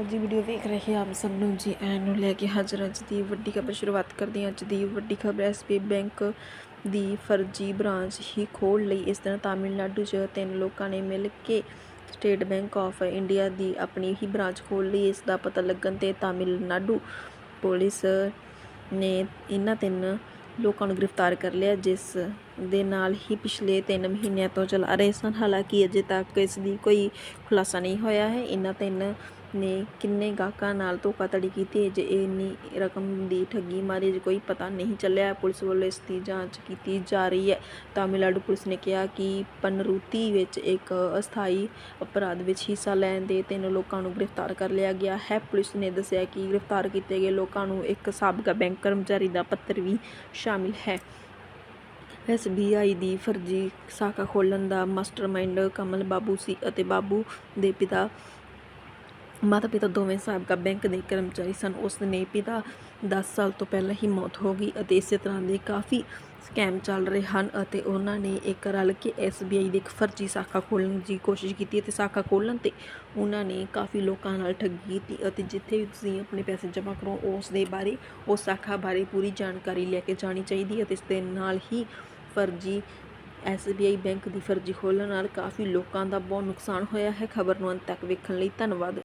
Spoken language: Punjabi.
ਅੱਜ ਦੀ ਵੀਡੀਓ ਵੇਖ ਰਹੇ ਆਪ ਸਭ ਨੂੰ ਜੀ, ਐਨ ਨੂੰ ਲੈ ਕੇ ਹਾਜ਼ਰ ਅੱਜ ਦੀ ਵੱਡੀ ਖਬਰ, ਸ਼ੁਰੂਆਤ ਕਰਦੇ ਹਾਂ ਅੱਜ ਦੀ ਵੱਡੀ ਖਬਰ। ਐਸਬੀਆਈ ਬੈਂਕ ਦੀ ਫਰਜ਼ੀ ਬ੍ਰਾਂਚ ਹੀ ਖੋਲ੍ਹ ਲਈ। ਇਸ ਤਰ੍ਹਾਂ ਤਾਮਿਲਨਾਡੂ 'ਚ ਤਿੰਨ ਲੋਕਾਂ ਨੇ ਮਿਲ ਕੇ ਸਟੇਟ ਬੈਂਕ ਆਫ ਇੰਡੀਆ ਦੀ ਆਪਣੀ ਹੀ ਬ੍ਰਾਂਚ ਖੋਲ੍ਹ ਲਈ। ਇਸ ਦਾ ਪਤਾ ਲੱਗਣ ਤੇ ਤਾਮਿਲਨਾਡੂ ਪੁਲਿਸ ਨੇ ਇਹਨਾਂ ਤਿੰਨ ਲੋਕਾਂ ਨੂੰ ਗ੍ਰਿਫਤਾਰ ਕਰ ਲਿਆ, ਜਿਸ ਦੇ ਨਾਲ ਹੀ ਪਿਛਲੇ 3 ਮਹੀਨਿਆਂ ਤੋਂ ਚਲਾ ਰਹੇ ਸਨ। ਹਾਲਾਂਕਿ ਅਜੇ ਤੱਕ ਇਸ ਦੀ ਕੋਈ ਖੁਲਾਸਾ ਨਹੀਂ ਹੋਇਆ ਹੈ। ਇਹਨਾਂ ਤਿੰਨ ਨੇ ਕਿੰਨੇ ਗਾਹਕਾਂ ਨਾਲ ਧੋਖਾਧੜੀ ਕੀਤੀ ਜੇ ਇੰਨੀ ਰਕਮ ਦੀ ਠੱਗੀ ਮਾਰੀ ਜੇ ਕੋਈ ਪਤਾ ਨਹੀਂ ਚੱਲਿਆ, ਪੁਲਿਸ ਵੱਲੋਂ ਇਸ ਦੀ ਜਾਂਚ ਕੀਤੀ ਜਾ ਰਹੀ ਹੈ। ਤਾਮਿਲਨਾਡੂ ਪੁਲਿਸ ਨੇ ਕਿਹਾ ਕਿ ਪਨਰੂਤੀ ਵਿੱਚ ਇੱਕ ਅਸਥਾਈ ਅਪਰਾਧ ਵਿੱਚ ਹਿੱਸਾ ਲੈਣ ਦੇ ਤਿੰਨ ਲੋਕਾਂ ਨੂੰ ਗ੍ਰਿਫਤਾਰ ਕਰ ਲਿਆ ਗਿਆ ਹੈ। ਪੁਲਿਸ ਨੇ ਦੱਸਿਆ ਕਿ ਗ੍ਰਿਫਤਾਰ ਕੀਤੇ ਗਏ ਲੋਕਾਂ ਨੂੰ ਇੱਕ ਸਾਬਕਾ ਬੈਂਕ ਕਰਮਚਾਰੀ ਦਾ ਪੱਤਰ ਵੀ ਸ਼ਾਮਿਲ ਹੈ। ਐਸਬੀਆਈ ਦੀ ਫਰਜ਼ੀ ਸਾਖਾ ਖੋਲ੍ਹਣ ਦਾ ਮਾਸਟਰਮਾਈਂਡ ਕਮਲ ਬਾਬੂ ਸੀ ਅਤੇ ਬਾਬੂ ਦੇ ਪਿਤਾ ਮਾਤਾ ਪਿਤਾ ਦੋਵੇਂ ਸਾਬਕਾ ਬੈਂਕ ਦੇ ਕਰਮਚਾਰੀ ਸਨ। ਉਸ ਨੇ ਪਿਤਾ 10 ਸਾਲ ਤੋਂ ਪਹਿਲਾਂ ਹੀ ਮੌਤ ਹੋ ਗਈ ਅਤੇ ਇਸੇ ਤਰ੍ਹਾਂ ਦੇ ਕਾਫੀ ਸਕੈਮ ਚੱਲ ਰਹੇ ਹਨ ਅਤੇ ਉਹਨਾਂ ਨੇ ਇੱਕ ਰਲ ਕੇ SBI ਦੀ ਇੱਕ ਫਰਜ਼ੀ ਸਾਖਾ ਖੋਲ੍ਹਣ ਦੀ ਕੋਸ਼ਿਸ਼ ਕੀਤੀ ਅਤੇ ਸਾਖਾ ਖੋਲ੍ਹਣ ਤੇ ਉਹਨਾਂ ਨੇ ਕਾਫੀ ਲੋਕਾਂ ਨਾਲ ਠੱਗੀ ਕੀਤੀ ਅਤੇ ਜਿੱਥੇ ਵੀ ਤੁਸੀਂ ਆਪਣੇ ਪੈਸੇ ਜਮ੍ਹਾਂ ਕਰੋ ਉਸ ਦੇ ਬਾਰੇ, ਉਸ ਸਾਖਾ ਬਾਰੇ ਪੂਰੀ ਜਾਣਕਾਰੀ ਲੈ ਕੇ ਜਾਣੀ ਚਾਹੀਦੀ ਹੈ ਅਤੇ ਇਸ ਦੇ ਨਾਲ ਹੀ ਫਰਜ਼ੀ ਐੱਸ ਬੀ ਆਈ ਬੈਂਕ ਦੀ ਫਰਜ਼ੀ ਖੋਲ੍ਹਣ ਨਾਲ ਕਾਫੀ ਲੋਕਾਂ ਦਾ ਬਹੁਤ ਨੁਕਸਾਨ ਹੋਇਆ ਹੈ। ਖਬਰ ਨੂੰ ਅੰਤ ਤੱਕ ਵੇਖਣ ਲਈ ਧੰਨਵਾਦ।